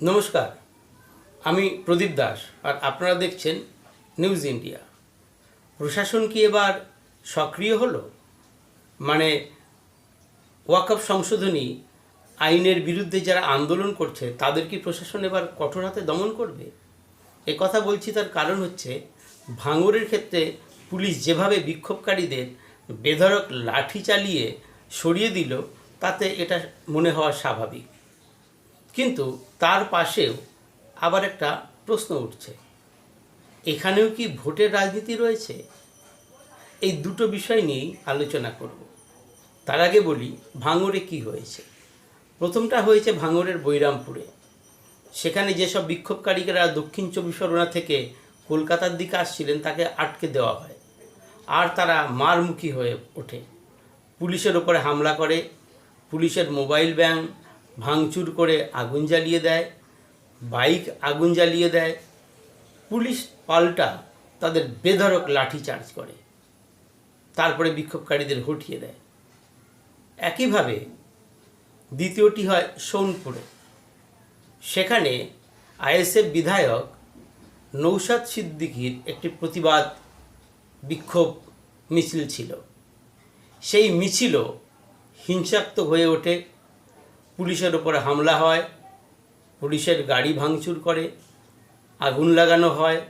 নমস্কার, আমি প্রদীপ দাস আর আপনারা দেখছেন নিউজ ইন্ডিয়া প্রশাসন কি এবার সক্রিয় হলো? মানে ওয়াকফ সংশোধনী আইনের বিরুদ্ধে যারা আন্দোলন করছে, তাদের কি প্রশাসন এবার কঠোর হাতে দমন করবে? এ কথা বলছি তার কারণ হচ্ছে ভাঙরের ক্ষেত্রে পুলিশ যেভাবে বিক্ষোভকারীদের বেধড়ক লাঠি চালিয়ে সরিয়ে দিল, তাতে এটা মনে হওয়া স্বাভাবিক। কিন্তু তার পাশেও আবার একটা প্রশ্ন উঠছে। এখানেও কি ভোটের রাজনীতি রয়েছে? এই দুটো বিষয় নিয়েই আলোচনা করব। তার আগে বলি ভাঙরে কি হয়েছে? প্রথমটা হয়েছে ভাঙরের বৈরামপুরে। সেখানে যেসব বিক্ষোভকারীরা দক্ষিণ চব্বিশ পরগনা থেকে কলকাতার দিকে আসছিলেন, তাকে আটকে দেওয়া হয়। আর তারা মারমুখী হয়ে ওঠে। পুলিশের ওপরে হামলা করে। পুলিশের মোবাইল ব্যাংক ভাঙচুর করে আগুন জ্বালিয়ে দেয়, বাইক আগুন জ্বালিয়ে দেয়, পুলিশ পাল্টা তাদের বেধড়ক লাঠি চার্জ করে, তারপরে বিক্ষোভকারীদের হটিয়ে দেয়। একইভাবে দ্বিতীয়টি হয় সোনপুরে। সেখানে আইএসএফ বিধায়ক নৌসাদ সিদ্দিকির একটি প্রতিবাদ বিক্ষোভ মিছিল ছিল। সেই মিছিলও হিংসাত্মক হয়ে ওঠে। পুলিশের ওপরে হামলা হয়, পুলিশের গাড়ি ভাঙচুর করে, আগুন লাগানো হয়।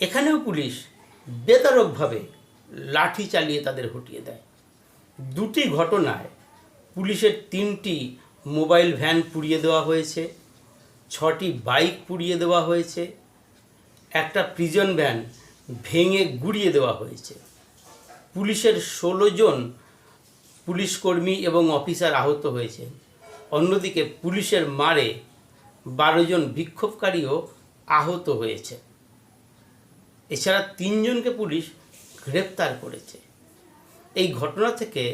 এখানেও পুলিশ বেতারকভাবে লাঠি চালিয়ে তাদের হটিয়ে দেয়। দুটি ঘটনায় পুলিশের তিনটি মোবাইল ভ্যান পুড়িয়ে দেওয়া হয়েছে, ছটি বাইক পুড়িয়ে দেওয়া হয়েছে, একটা প্রিজন ভ্যান ভেঙে গুড়িয়ে দেওয়া হয়েছে। পুলিশের ষোলো জন পুলিশ কর্মী এবং অফিসার আহত হয়েছে। অন্যদিকে পুলিশের মারে বারো জন বিক্ষোভকারীও আহত হয়েছে। এছাড়া তিনজনকে পুলিশ গ্রেপ্তার করেছে। এই ঘটনা থেকে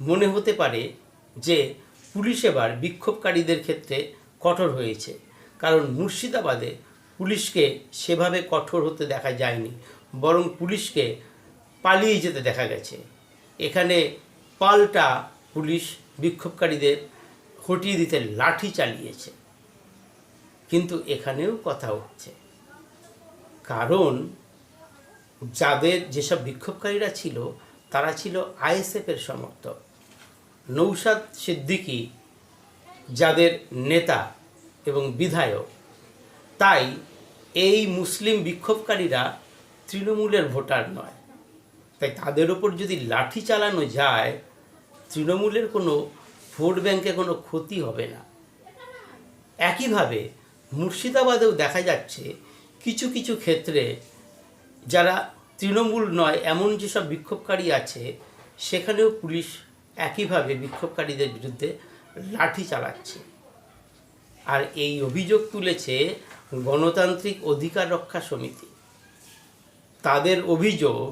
মনে হতে পারে যে পুলিশ এবার বিক্ষোভকারীদের ক্ষেত্রে কঠোর হয়েছে, কারণ মুর্শিদাবাদে পুলিশকে সেভাবে কঠোর হতে দেখা যায়নি, বরং পুলিশকে পালিয়ে যেতে দেখা গেছে। এখানে পাল্টা পুলিশ বিক্ষোভকারীদের হটিয়ে দিতে লাঠি চালিয়েছে। কিন্তু এখানেও কথা হচ্ছে। কারণ যাদের যেসব বিক্ষোভকারীরা ছিল, তারা ছিল আইএসএফের সমর্থক। নৌসাদ সিদ্দিকী যাদের নেতা এবং বিধায়ক, তাই এই মুসলিম বিক্ষোভকারীরা তৃণমূলের ভোটার নয়। তাই তাদের ওপর যদি লাঠি চালানো যায়, তৃণমূলের কোনো ভোট ব্যাংকে কোনো ক্ষতি হবে না। একইভাবে মুর্শিদাবাদেও দেখা যাচ্ছে কিছু কিছু ক্ষেত্রে যারা তৃণমূল নয়, এমন যেসব বিক্ষোভকারী আছে, সেখানেও পুলিশ একইভাবে বিক্ষোভকারীদের বিরুদ্ধে লাঠি চালাচ্ছে। আর এই অভিযোগ তুলেছে গণতান্ত্রিক অধিকার রক্ষা সমিতি। তাদের অভিযোগ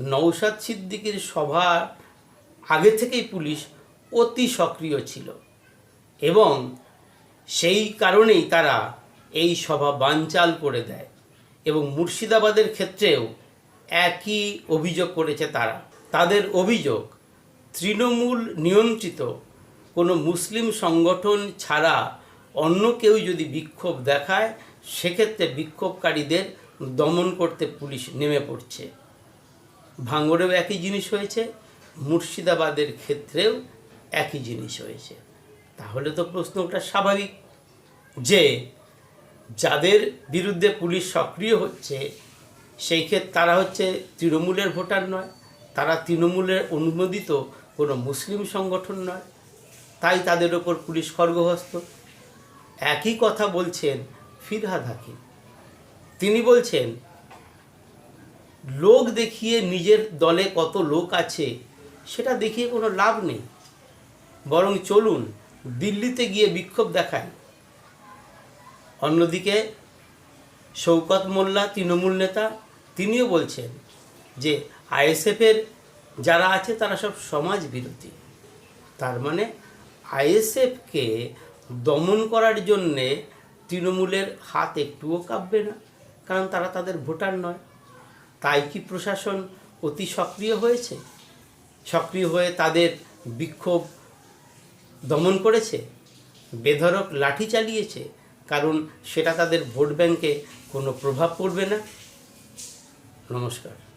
নৌসাদ সিদ্দিকির সভার আগে থেকেই পুলিশ অতি সক্রিয় ছিল। এবং সেই কারণেই তারা এই সভা বানচাল করে দেয় এবং মুর্শিদাবাদের ক্ষেত্রেও একই অভিযোগ করেছে তারা। তাদের অভিযোগ, তৃণমূল নিয়ন্ত্রিত কোনো মুসলিম সংগঠন ছাড়া অন্য কেউ যদি বিক্ষোভ দেখায়, সেক্ষেত্রে বিক্ষোভকারীদের দমন করতে পুলিশ নেমে পড়ছে। ভাঙড়েও একই জিনিস হয়েছে, মুর্শিদাবাদের ক্ষেত্রেও একই জিনিস হয়েছে। তাহলে তো প্রশ্ন ওটা স্বাভাবিক যে যাদের বিরুদ্ধে পুলিশ সক্রিয় হচ্ছে, সেই ক্ষেত্রে তারা হচ্ছে তৃণমূলের ভোটার নয়, তারা তৃণমূলের অনুমোদিত কোনো মুসলিম সংগঠন নয়, তাই তাদের ওপর পুলিশ খড়গহস্ত একই কথা বলছেন ফিরহাদ হাকিম। তিনি বলছেন লোক দেখিয়ে নিজের দলে কত লোক আছে, সেটা দেখিয়ে কোনো লাভ নেই। বরং চলুন, দিল্লিতে গিয়ে বিক্ষোভ দেখায় অন্যদিকে, শৌকত মোল্লা তৃণমূল নেতা, তিনিও বলছেন যে, আইএসএফের যারা আছে, তারা সব সমাজ বিরোধী তার মানে আইএসএফকে দমন করার জন্যে তৃণমূলের হাত একটুও কাঁপবে না, কারণ তারা তাদের ভোটার নয়। তাই কি প্রশাসন অতি সক্রিয় হয়েছে? সক্রিয় হয়ে তাদের বিক্ষোভ দমন করেছে? বেধরক লাঠি চালিয়েছে? কারণ সেটা তাদের ভোট ব্যাংকে কোনো প্রভাব পড়বে না? নমস্কার।